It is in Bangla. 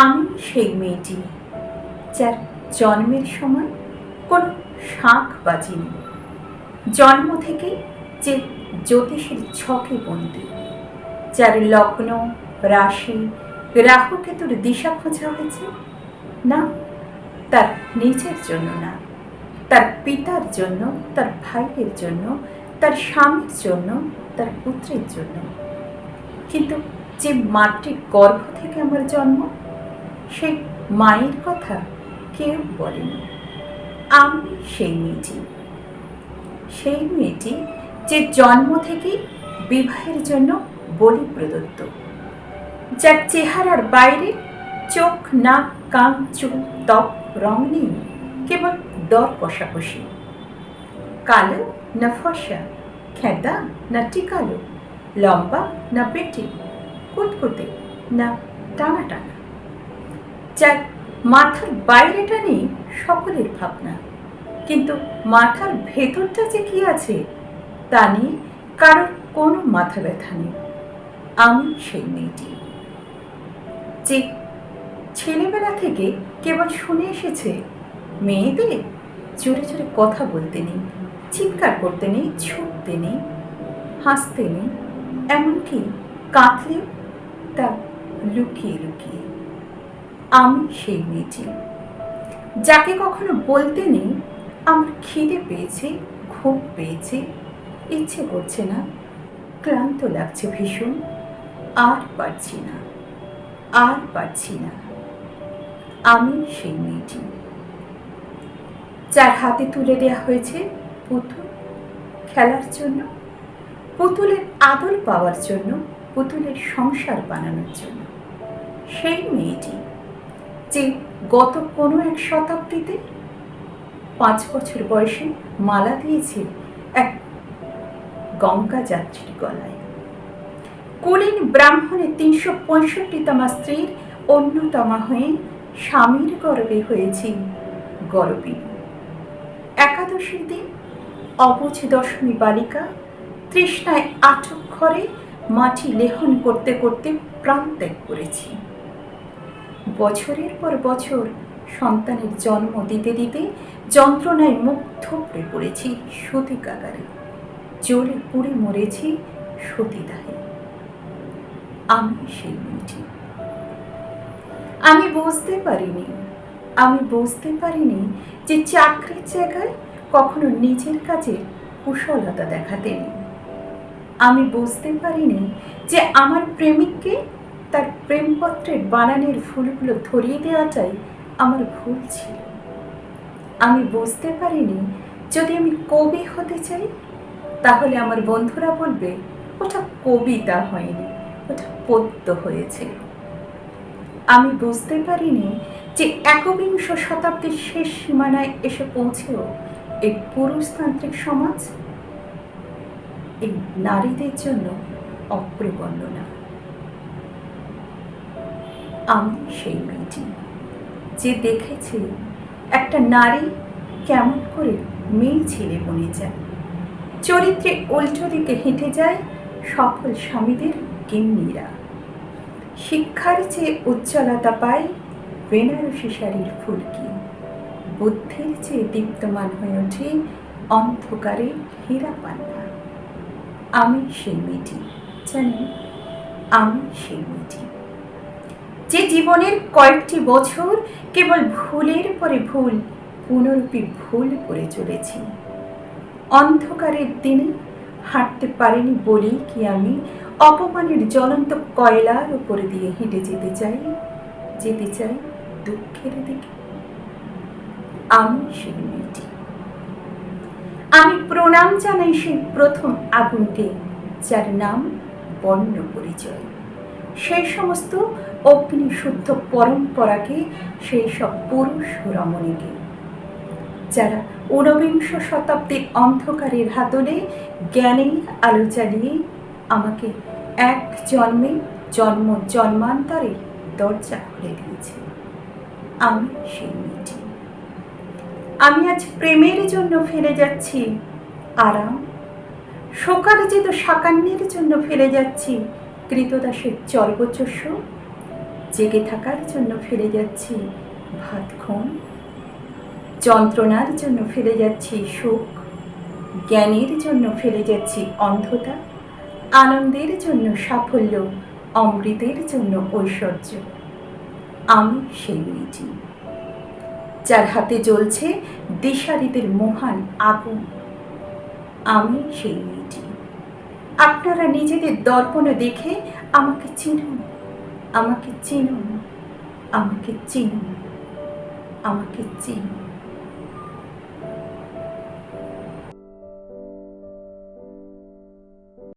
আমি সেই মেয়েটি, যার জন্মের সময় কোনো শাঁখ বাজিনি। জন্ম থেকে যে জ্যোতিষের ছকে বন্দি, যার লগ্ন, রাশি, রাহু কেতুর দিশা খোঁজা হয়েছে, না, তার নিজের জন্য না, তার পিতার জন্য, তার ভাইয়ের জন্য, তার স্বামীর জন্য, তার পুত্রের জন্য। কিন্তু যে মাতৃ গর্ভ থেকে আমার জন্ম সেই মায়ের কথা কেউ বলেনি। আমি সেই মেয়েটি। সেই মেয়েটি যে জন্ম থেকেই বিবাহের জন্য বলি প্রদত্ত যার চেহারার বাইরে চোখ, নাক, কান, চুল, ত্বক, রং নেই, কেবল দর কষাকষি। কালো না ফসা খেদা না টিকালো, লম্বা না বেটি কুটকুটে না টানা টানা যার মাথার বাইরেটা নেই সকলের ভাবনা। কিন্তু মাথার ভেতরটা যে কি আছে, তা নিয়ে কারোর কোনো মাথা ব্যথা নেই। আমি সেই মেয়েটি। যে ছেলেবেলা থেকে কেবল শুনে এসেছে, মেয়েদের জোরে জোরে কথা বলতে নেই, চিৎকার করতে নেই, ছুটতে নেই, হাসতে নেই, এমনকি কাঁদলেও তা লুকিয়ে লুকিয়ে আমি সেই মেয়েটি। যাকে কখনো বলতে নেই, আমার খিদে পেয়েছে, ঘুম পেয়েছে, ইচ্ছে করছে না, ক্লান্ত লাগছে ভীষণ, আর পারছি না, আর পারছি না। আমি সেই মেয়েটি। যার হাতে তুলে দেওয়া হয়েছে পুতুল খেলার জন্য, পুতুলের আদল পাওয়ার জন্য, পুতুলের সংসার বানানোর জন্য। সেই মেয়েটি যে গত কোনো এক শতাব্দীতে পাঁচ বছর বয়সে মালা দিয়েছে এক গঙ্গা যাত্রীর গলায়। কুলীন ব্রাহ্মণের তিনশো পঁয়ষট্টিতমা স্ত্রীর অন্যতমা হয়ে স্বামীর গর্বে হয়েছি গর্বিনী একাদশীর দিন অবুঝ দশমী বালিকা তৃষ্ণায় আটক ঘরে মাটি লেহন করতে করতে প্রাণ ত্যাগ করেছি। বছরের পর বছর সন্তানের জন্ম দিতে দিতে যন্ত্রণায় মুখ থুপড়ে পড়েছি সতী কাগারে জ্বলে পুড়ে মরেছি সতীদাহে আমি সেই মেয়েটি। আমি বুঝতে পারিনি, আমি বুঝতে পারিনি যে চাকরির জায়গায় কখনো নিজের কাজে কুশলতা দেখাতে নেই আমি বুঝতে পারিনি যে আমার প্রেমিককে তার প্রেমপত্রের বানানের ফুলগুলো ধরিয়ে দেওয়াটাই আমার ভুল ছিল। আমি বুঝতে পারিনি, যদি আমি কবি হতে চাই, তাহলে আমার বন্ধুরা বলবে, ওটা কবিতা হয়নি, ওটা পদ্য হয়েছে। আমি বুঝতে পারিনি যে একবিংশ শতাব্দীর শেষ সীমানায় এসে পৌঁছেও এই পুরুষতান্ত্রিক সমাজ এই নারীদের জন্য অগ্রগণ্য না আমি সেই মেয়েটি, যে দেখেছি একটা নারী কেমন করে মেয়ে ছেলে বনে যায়। চরিত্রে উল্টো দিকে হেঁটে যায় সফল স্বামীদের গিন্নিরা শিক্ষার চেয়ে উজ্জ্বলতা পায় বেনারসি শাড়ির ফুলকি। বুদ্ধির চেয়ে দীপ্তমান হয়ে ওঠে অন্ধকারে হীরা পান্না। আমি সেই মেয়েটি জানি আমি সেই মেয়েটি। যে জীবনের কয়েকটি বছর কেবল ভুলের পরে ভুল, পুনরূপী ভুল করে চলেছি। অন্ধকারের দিনে হাঁটতে পারিনি বলেই কি আমি, অপমানের জ্বলন্ত কয়লার উপরে দিয়ে হেঁটে যেতে চাই যেতে চাই দুঃখের দিকে। আমি সেই মেয়েটি। আমি প্রণাম জানাই সেই প্রথম আগুনকে, যার নাম বর্ণ পরিচয় সেই সমস্ত অগ্নিশুদ্ধ পরম্পরাকে, সেই সব পুরুষ রমণীকে। যারা ঊনবিংশ শতাব্দীর অন্ধকারের হাতলে জ্ঞানে আলো চালিয়ে আমাকে এক জন্মে জন্ম জন্মান্তরে দরজা খুলে দিয়েছে। আমি সেই মেয়েটি। আমি আজ প্রেমের জন্য ফেলে যাচ্ছি, আরাম। সকালে যেত সাকান্যের জন্য ফেলে যাচ্ছি কৃতদাসের চর্বচস্য, জেগে থাকার জন্য ফেলে যাচ্ছি ভাত ঘুম, যন্ত্রণার জন্য ফেলে যাচ্ছি সুখ জ্ঞানের জন্য ফেলে যাচ্ছি অন্ধতা, আনন্দের জন্য সাফল্য, অমৃতের জন্য ঐশ্বর্য। আমি সেই মেয়েটি, যার হাতে জ্বলছে দিশারিদের মহান আগুন। আমি সেই মেয়েটি। আপনারা নিজেদের দর্পণে দেখে আমাকে চিনুন। আমাকে চিনুন। আমাকে চিনুন। আমাকে চিনুন।